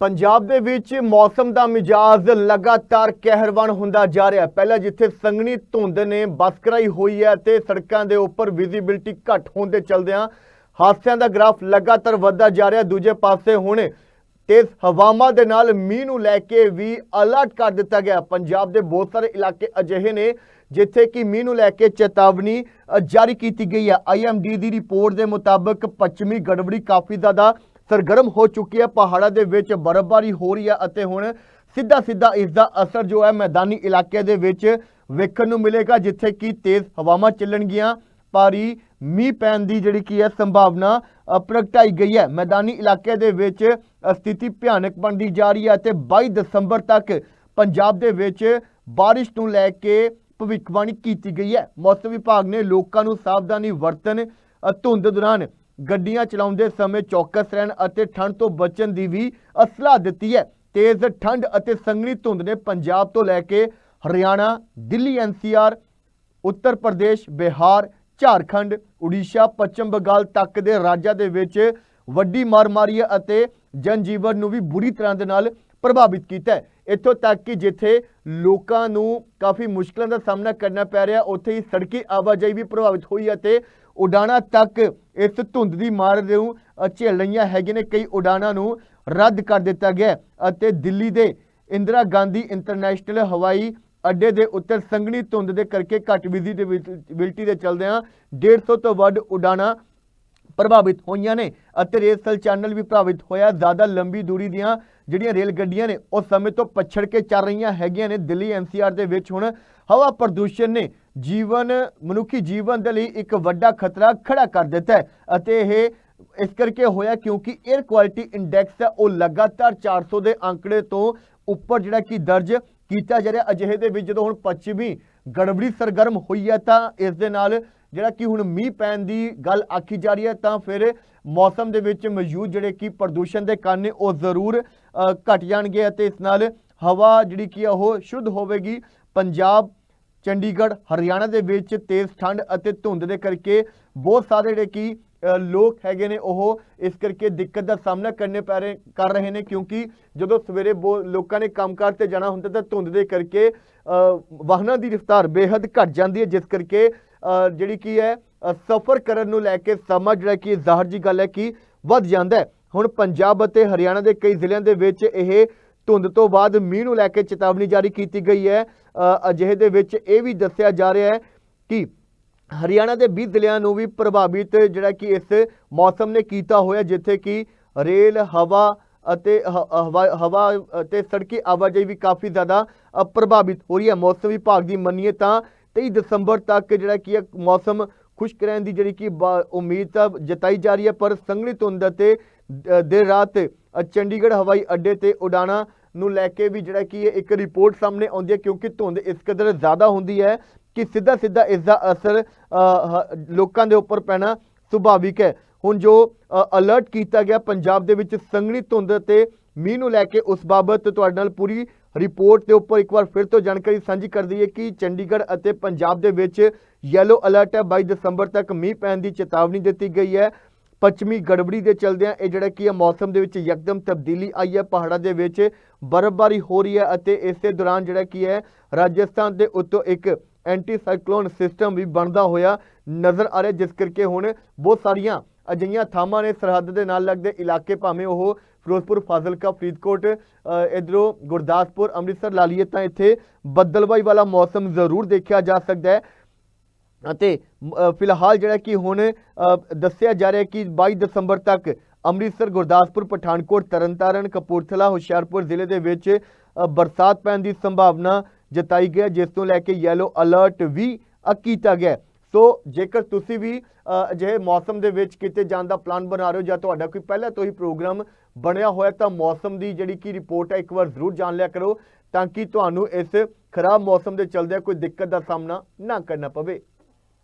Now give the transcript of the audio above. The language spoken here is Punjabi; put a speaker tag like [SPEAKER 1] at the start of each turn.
[SPEAKER 1] ਪੰਜਾਬ ਦੇ ਵਿੱਚ ਮੌਸਮ ਦਾ ਮਿਜਾਜ਼ ਲਗਾਤਾਰ ਕਹਿਰਵਾਨ ਹੁੰਦਾ ਜਾ ਰਿਹਾ ਪਹਿਲਾਂ ਜਿੱਥੇ ਸੰਘਣੀ ਧੁੰਦ ਨੇ ਬਸਕਰਾਈ ਹੋਈ ਹੈ ਤੇ ਸੜਕਾਂ ਦੇ ਉੱਪਰ ਵਿਜ਼ਿਬਿਲਟੀ ਘੱਟ ਹੋਣ ਦੇ ਚਲਦਿਆਂ ਹਾਦਸਿਆਂ ਦਾ ਗ੍ਰਾਫ ਲਗਾਤਾਰ ਵੱਧਦਾ ਜਾ ਰਿਹਾ ਦੂਜੇ ਪਾਸੇ ਹੁਣ ਤੇਜ਼ ਹਵਾਵਾਂ ਦੇ ਨਾਲ ਮੀਂਹ ਨੂੰ ਲੈ ਕੇ ਵੀ ਅਲਰਟ ਕਰ ਦਿੱਤਾ ਗਿਆ ਪੰਜਾਬ ਦੇ ਬਹੁਤ ਸਾਰੇ ਇਲਾਕੇ ਅਜਿਹੇ ਨੇ ਜਿੱਥੇ ਕਿ ਮੀਂਹ ਨੂੰ ਲੈ ਕੇ ਚੇਤਾਵਨੀ ਜਾਰੀ ਕੀਤੀ ਗਈ ਹੈ। ਆਈਐਮਡੀ ਦੀ ਰਿਪੋਰਟ ਦੇ ਮੁਤਾਬਕ ਪੱਛਮੀ ਗੜਬੜੀ ਕਾਫੀ ਜ਼ਿਆਦਾ ਸਰਗਰਮ ਹੋ ਚੁੱਕੀ ਹੈ। ਪਹਾੜਾਂ ਦੇ ਵਿੱਚ ਬਰਫ਼ਬਾਰੀ ਹੋ ਰਹੀ ਹੈ ਅਤੇ ਹੁਣ ਸਿੱਧਾ ਸਿੱਧਾ ਇਸ ਦਾ ਅਸਰ ਜੋ ਹੈ ਮੈਦਾਨੀ ਇਲਾਕੇ ਦੇ ਵਿੱਚ ਵੇਖਣ ਨੂੰ ਮਿਲੇਗਾ, ਜਿੱਥੇ ਕਿ ਤੇਜ਼ ਹਵਾਵਾਂ ਚੱਲਣਗੀਆਂ। ਭਾਰੀ ਮੀਂਹ ਪੈਣ ਦੀ ਜਿਹੜੀ ਕੀ ਹੈ ਸੰਭਾਵਨਾ ਪ੍ਰਗਟਾਈ ਗਈ ਹੈ। ਮੈਦਾਨੀ ਇਲਾਕੇ ਦੇ ਵਿੱਚ ਸਥਿਤੀ ਭਿਆਨਕ ਬਣਦੀ ਜਾ ਰਹੀ ਹੈ ਤੇ 22 ਦਸੰਬਰ ਤੱਕ ਪੰਜਾਬ ਦੇ ਵਿੱਚ ਬਾਰਿਸ਼ ਨੂੰ ਲੈ ਕੇ ਭਵਿੱਖਬਾਣੀ ਕੀਤੀ ਗਈ ਹੈ। ਮੌਸਮ ਵਿਭਾਗ ਨੇ ਲੋਕਾਂ ਨੂੰ ਸਾਵਧਾਨੀ ਵਰਤਣ ਧੁੰਦ ਦੌਰਾਨ ਗੱਡੀਆਂ ਚਲਾਉਂਦੇ ਸਮੇਂ ਚੌਕਸ ਰਹਿਣ ਅਤੇ ਠੰਡ ਤੋਂ ਬਚਣ ਦੀ ਵੀ ਅ, ਦਿੱਤੀ ਹੈ। ਤੇਜ਼ ਠੰਡ ਅਤੇ ਸੰਘਣੀ ਧੁੰਦ ਨੇ ਪੰਜਾਬ ਤੋਂ ਲੈ ਕੇ ਹਰਿਆਣਾ ਦਿੱਲੀ ਐਨਸੀਆਰ ਉੱਤਰ ਪ੍ਰਦੇਸ਼ ਬਿਹਾਰ ਝਾਰਖੰਡ ਉੜੀਸਾ ਪੱਛਮ ਬੰਗਾਲ ਤੱਕ ਦੇ ਰਾਜਾਂ ਦੇ ਵਿੱਚ ਵੱਡੀ ਮਾਰ ਮਾਰੀ ਹੈ ਅਤੇ ਜਨਜੀਵਨ ਨੂੰ ਵੀ ਬੁਰੀ ਤਰ੍ਹਾਂ ਦੇ ਨਾਲ ਪ੍ਰਭਾਵਿਤ ਕੀਤਾ ਹੈ। ਇੱਥੋਂ ਤੱਕ ਕਿ ਜਿੱਥੇ ਲੋਕਾਂ ਨੂੰ ਕਾਫੀ ਮੁਸ਼ਕਲਾਂ ਦਾ ਸਾਹਮਣਾ ਕਰਨਾ ਪੈ ਰਿਹਾ ਉੱਥੇ ਹੀ ਸੜਕੀ ਆਵਾਜਾਈ ਵੀ ਪ੍ਰਭਾਵਿਤ ਹੋਈ ਅਤੇ ਉਡਾਣਾਂ ਤੱਕ ਇਸ ਧੁੰਦ ਦੀ ਮਾਰ ਨੂੰ ਅ, ਝੇਲ ਰਹੀਆਂ ਹੈਗੀਆਂ ਨੇ। ਕਈ ਉਡਾਣਾਂ ਨੂੰ ਰੱਦ ਕਰ ਦਿੱਤਾ ਗਿਆ ਅਤੇ ਦਿੱਲੀ ਦੇ ਇੰਦਰਾ ਗਾਂਧੀ ਇੰਟਰਨੈਸ਼ਨਲ ਹਵਾਈ ਅੱਡੇ ਦੇ ਉੱਤੇ ਸੰਘਣੀ ਧੁੰਦ ਦੇ ਕਰਕੇ ਘੱਟ ਵਿਜ਼ਿਬਿਲਟੀ ਦੇ ਚਲਦਿਆਂ 150 ਤੋਂ ਵੱਧ ਉਡਾਣਾਂ ਪ੍ਰਭਾਵਿਤ ਹੋਈਆਂ ਨੇ ਅਤੇ ਰੇਲ ਸੰਚਾਲਨ ਵੀ ਪ੍ਰਭਾਵਿਤ ਹੋਇਆ। ਜ਼ਿਆਦਾ ਲੰਬੀ ਦੂਰੀ ਦੀਆਂ ਜਿਹੜੀਆਂ ਰੇਲ ਗੱਡੀਆਂ ਨੇ, ਉਹ ਸਮੇਂ ਤੋਂ ਪਛੜ ਕੇ ਚੱਲ ਰਹੀਆਂ ਹੈਗੀਆਂ ਨੇ। ਦਿੱਲੀ ਐਨਸੀਆਰ ਦੇ ਵਿੱਚ ਹੁਣ ਹਵਾ ਪ੍ਰਦੂਸ਼ਣ ਨੇ ਜੀਵਨ, ਮਨੁੱਖੀ ਜੀਵਨ ਦੇ ਲਈ ਇੱਕ ਵੱਡਾ ਖਤਰਾ ਖੜਾ ਕਰ ਦਿੱਤਾ ਹੈ ਅਤੇ ਇਹ ਇਸ ਕਰਕੇ ਹੋਇਆ ਕਿਉਂਕਿ 에ਅਰ ਕੁਆਲਿਟੀ ਇੰਡੈਕਸ ਹੈ, ਉਹ ਲਗਾਤਾਰ 400 ਦੇ ਅੰਕੜੇ ਤੋਂ ਉੱਪਰ ਜਿਹੜਾ ਕਿ ਦਰਜ ਕੀਤਾ ਜਾ ਰਿਹਾ। ਅਜਿਹੇ ਦੇ ਵਿੱਚ ਜਦੋਂ ਹੁਣ ਪੱਛਮੀ ਗੜਬੜੀ ਸਰਗਰਮ ਹੋਈ ਹੈ ਤਾਂ ਇਸ ਦੇ ਨਾਲ ਜਿਹੜਾ ਕਿ ਹੁਣ ਮੀਂਹ ਪੈਣ ਦੀ ਗੱਲ ਆਖੀ ਜਾ ਰਹੀ ਹੈ ਤਾਂ ਫਿਰ ਮੌਸਮ ਦੇ ਵਿੱਚ ਮੌਜੂਦ ਜਿਹੜੇ ਕਿ ਪ੍ਰਦੂਸ਼ਣ ਦੇ ਕਾਰਨ ਨੇ ਉਹ ਜ਼ਰੂਰ ਅ, ਘਟ ਜਾਣਗੇ ਅਤੇ ਇਸ ਨਾਲ ਹਵਾ ਜਿਹੜੀ ਕੀ ਆ ਉਹ ਸ਼ੁੱਧ ਹੋਵੇਗੀ। ਪੰਜਾਬ ਚੰਡੀਗੜ੍ਹ ਹਰਿਆਣਾ ਦੇ ਵਿੱਚ ਤੇਜ਼ ਠੰਡ ਅਤੇ ਧੁੰਦ ਦੇ ਕਰਕੇ ਬਹੁਤ ਸਾਰੇ ਜਿਹੜੇ ਕਿ ਲੋਕ ਹੈਗੇ ਨੇ ਉਹ ਇਸ ਕਰਕੇ ਦਿੱਕਤ ਦਾ ਸਾਹਮਣਾ ਕਰਨੇ ਪੈ ਰਹੇ ਕਰ ਰਹੇ ਨੇ ਕਿਉਂਕਿ ਜਦੋਂ ਸਵੇਰੇ ਬਹੁ- ਲੋਕਾਂ ਨੇ ਕੰਮਕਾਰ ਤੇ ਜਾਣਾ ਹੁੰਦਾ ਤਾਂ ਧੁੰਦ ਦੇ ਕਰਕੇ ਵਾਹਨਾਂ ਦੀ ਰਫ਼ਤਾਰ ਬੇਹੱਦ ਘਟ ਜਾਂਦੀ ਹੈ ਜਿਸ ਕਰਕੇ ਜਿਹੜੀ ਕੀ ਹੈ ਸਫ਼ਰ ਕਰਨ ਨੂੰ ਲੈ ਕੇ ਸਮਾਂ ਜਿਹੜਾ ਕਿ ਜ਼ਾਹਰ ਜੀ ਗੱਲ ਹੈ ਕਿ ਵੱਧ ਜਾਂਦਾ ਹੈ। ਹੁਣ ਪੰਜਾਬ ਅਤੇ ਹਰਿਆਣਾ ਦੇ ਕਈ ਜ਼ਿਲ੍ਹਿਆਂ ਦੇ ਵਿੱਚ ਇਹ ਧੁੰਦ ਤੋਂ ਬਾਅਦ ਮੀਂਹ ਨੂੰ ਲੈ ਕੇ ਚੇਤਾਵਨੀ ਜਾਰੀ ਕੀਤੀ ਗਈ ਹੈ। ਅਜਿਹੇ ਦੇ ਵਿੱਚ ਇਹ ਵੀ ਦੱਸਿਆ ਜਾ ਰਿਹਾ ਹੈ ਕਿ ਹਰਿਆਣਾ ਦੇ 20 ਜ਼ਿਲ੍ਹਿਆਂ ਨੂੰ ਵੀ ਪ੍ਰਭਾਵਿਤ ਜਿਹੜਾ ਕਿ ਇਸ ਮੌਸਮ ਨੇ ਕੀਤਾ ਹੋਇਆ, ਜਿੱਥੇ ਕਿ ਰੇਲ, ਹਵਾ ਅਤੇ ਹਵਾ ਹਵਾ ਅਤੇ ਸੜਕੀ ਆਵਾਜਾਈ ਵੀ ਕਾਫੀ ਜ਼ਿਆਦਾ ਪ੍ਰਭਾਵਿਤ ਹੋ ਰਹੀ ਹੈ। ਮੌਸਮ ਵਿਭਾਗ ਦੀ ਮੰਨੀਏ ਤਾਂ 23 ਦਸੰਬਰ ਤੱਕ ਜਿਹੜਾ ਕੀ ਹੈ ਮੌਸਮ ਖੁਸ਼ਕ ਰਹਿਣ ਦੀ ਜਿਹੜੀ ਕਿ ਬਾ- ਉਮੀਦ ਤਾਂ ਜਤਾਈ ਜਾ ਰਹੀ ਹੈ, ਪਰ ਸੰਘਣੀ ਧੁੰਦ ਅਤੇ ਦੇਰ ਰਾਤ ਚੰਡੀਗੜ੍ਹ ਹਵਾਈ ਅੱਡੇ ਤੇ ਉਡਾਣਾਂ ਨੂੰ ਲੈ ਕੇ ਵੀ ਜਿਹੜਾ ਕੀ ਹੈ, ਇੱਕ ਰਿਪੋਰਟ ਸਾਹਮਣੇ ਆਉਂਦੀ ਹੈ, ਕਿਉਂਕਿ ਧੁੰਦ ਇਸ ਕਦਰ ਜ਼ਿਆਦਾ ਹੁੰਦੀ ਹੈ ਕਿ ਸਿੱਧਾ ਸਿੱਧਾ ਇਸ ਦਾ ਅਸਰ ਹ- ਲੋਕਾਂ ਦੇ ਉੱਪਰ ਪੈਣਾ ਸੁਭਾਵਿਕ ਹੈ। ਹੁਣ ਜੋ ਅਲਰਟ ਕੀਤਾ ਗਿਆ, ਪੰਜਾਬ ਦੇ ਵਿੱਚ ਸੰਘਣੀ ਧੁੰਦ ਤੇ ਮੀਂਹ ਨੂੰ ਲੈ ਕੇ ਉਸ ਬਾਬਤ ਤੁਹਾਡੇ ਨਾਲ ਪੂਰੀ ਰਿਪੋਰਟ ਦੇ ਉੱਪਰ ਇੱਕ ਵਾਰ ਫਿਰ ਤੋਂ ਜਾਣਕਾਰੀ ਸਾਂਝੀ ਕਰ ਦਈਏ ਕਿ ਚੰਡੀਗੜ੍ਹ ਅਤੇ ਪੰਜਾਬ ਦੇ ਵਿੱਚ ਯੈਲੋ ਅਲਰਟ ਹੈ। 22 ਦਸੰਬਰ ਤੱਕ ਮੀਂਹ ਪੈਣ ਦੀ ਚੇਤਾਵਨੀ ਦਿੱਤੀ ਗਈ ਹੈ। ਪੱਛਮੀ ਗੜਬੜੀ ਦੇ ਚਲਦਿਆਂ ਇਹ ਜਿਹੜਾ ਕੀ ਹੈ, ਮੌਸਮ ਦੇ ਵਿੱਚ ਯਕਦਮ ਤਬਦੀਲੀ ਆਈ ਹੈ। ਪਹਾੜਾਂ ਦੇ ਵਿੱਚ ਬਰਫ਼ਬਾਰੀ ਹੋ ਰਹੀ ਹੈ ਅਤੇ ਇਸੇ ਦੌਰਾਨ ਜਿਹੜਾ ਕੀ ਹੈ, ਰਾਜਸਥਾਨ ਦੇ ਉੱਤੋਂ ਇੱਕ ਐਂਟੀ ਸਾਈਕਲੋਨ ਸਿਸਟਮ ਵੀ ਬਣਦਾ ਹੋਇਆ ਨਜ਼ਰ ਆ ਰਿਹਾ, ਜਿਸ ਕਰਕੇ ਹੁਣ ਬਹੁਤ ਸਾਰੀਆਂ ਅਜਿਹੀਆਂ ਥਾਵਾਂ ਨੇ ਸਰਹੱਦ ਦੇ ਨਾਲ ਲੱਗਦੇ ਇਲਾਕੇ ਭਾਵੇਂ ਉਹ ਫਿਰੋਜ਼ਪੁਰ ਫਾਜ਼ਿਲਕਾ ਫਰੀਦਕੋਟ ਅ, ਇੱਧਰੋਂ ਗੁਰਦਾਸਪੁਰ ਅੰਮ੍ਰਿਤਸਰ ਲਾ ਲਈਏ ਤਾਂ ਇੱਥੇ ਬੱਦਲਬਾਈ ਵਾਲਾ ਮੌਸਮ ਜ਼ਰੂਰ ਦੇਖਿਆ ਜਾ ਸਕਦਾ ਹੈ। ਅਤੇ ਫਿਲਹਾਲ ਜਿਹੜਾ ਕਿ ਹੁਣ ਦੱਸਿਆ ਜਾ ਰਿਹਾ ਕਿ 22 ਦਸੰਬਰ ਤੱਕ ਅੰਮ੍ਰਿਤਸਰ ਗੁਰਦਾਸਪੁਰ ਪਠਾਨਕੋਟ ਤਰਨਤਾਰਨ ਕਪੂਰਥਲਾ ਹੁਸ਼ਿਆਰਪੁਰ ਜ਼ਿਲ੍ਹੇ ਦੇ ਵਿੱਚ ਬਰਸਾਤ ਪੈਣ ਦੀ ਸੰਭਾਵਨਾ ਜਤਾਈ ਗਈ ਹੈ, ਜਿਸ ਤੋਂ ਲੈ ਕੇ ਯੈਲੋ ਅਲਰਟ ਵੀ ਕੀਤਾ ਗਿਆ ਸੋ ਜੇਕਰ ਤੁਸੀਂ ਵੀ ਅਜਿਹੇ ਮੌਸਮ ਦੇ ਵਿੱਚ ਕਿਤੇ ਜਾਣ ਦਾ ਪਲਾਨ ਬਣਾ ਰਹੇ ਹੋ ਜਾਂ ਤੁਹਾਡਾ ਕੋਈ ਪਹਿਲਾਂ ਤੋਂ ਹੀ ਪ੍ਰੋਗਰਾਮ ਬਣਿਆ ਹੋਇਆ ਤਾਂ ਮੌਸਮ ਦੀ ਜਿਹੜੀ ਕੀ ਰਿਪੋਰਟ ਹੈ, ਇੱਕ ਵਾਰ ਜ਼ਰੂਰ ਜਾਣ ਲਿਆ ਕਰੋ ਤਾਂ ਕਿ ਤੁਹਾਨੂੰ ਇਸ ਖਰਾਬ ਮੌਸਮ ਦੇ ਚਲਦਿਆਂ ਕੋਈ ਦਿੱਕਤ ਦਾ ਸਾਹਮਣਾ ਨਾ ਕਰਨਾ ਪਵੇ।